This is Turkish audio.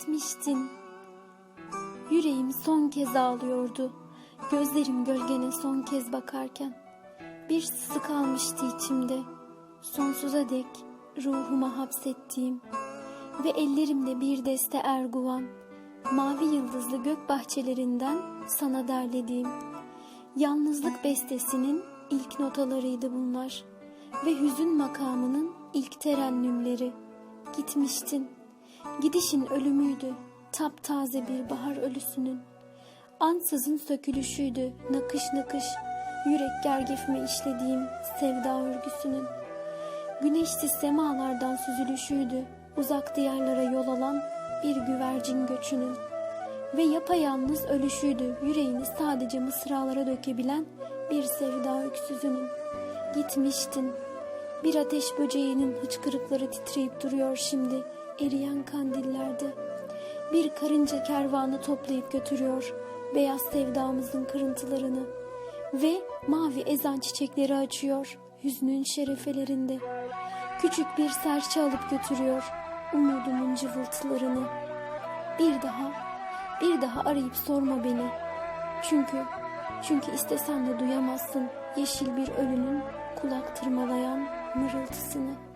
gitmiştin. Yüreğim son kez ağlıyordu. Gözlerim gölgene son kez bakarken. Bir sızı kalmıştı içimde. Sonsuza dek ruhuma hapsettiğim. Ve ellerimde bir deste erguvan. Mavi yıldızlı gök bahçelerinden sana derlediğim. Yalnızlık bestesinin ilk notalarıydı bunlar. Ve hüzün makamının ilk terennümleri. Gitmiştin. Gidişin ölümüydü. Taptaze bir bahar ölüsünün. Ansızın sökülüşüydü nakış nakış. Yürek gergifime işlediğim sevda örgüsünün. Güneşsiz semalardan süzülüşüydü. Uzak diyarlara yol alan bir güvercin göçünün. Ve yapayalnız ölüşüydü yüreğini sadece mısralara dökebilen bir sevda öksüzünün. Gitmiştin. Bir ateş böceğinin hıçkırıkları titreyip duruyor şimdi eriyen kandillerde. Bir karınca kervanı toplayıp götürüyor beyaz sevdamızın kırıntılarını. Ve mavi ezan çiçekleri açıyor hüznün şerefelerinde. Küçük bir serçe alıp götürüyor umudumun cıvıltılarını. Bir daha, bir daha arayıp sorma beni. Çünkü, çünkü istesen de duyamazsın yeşil bir ölünün kulak tırmalayan mırıltısını.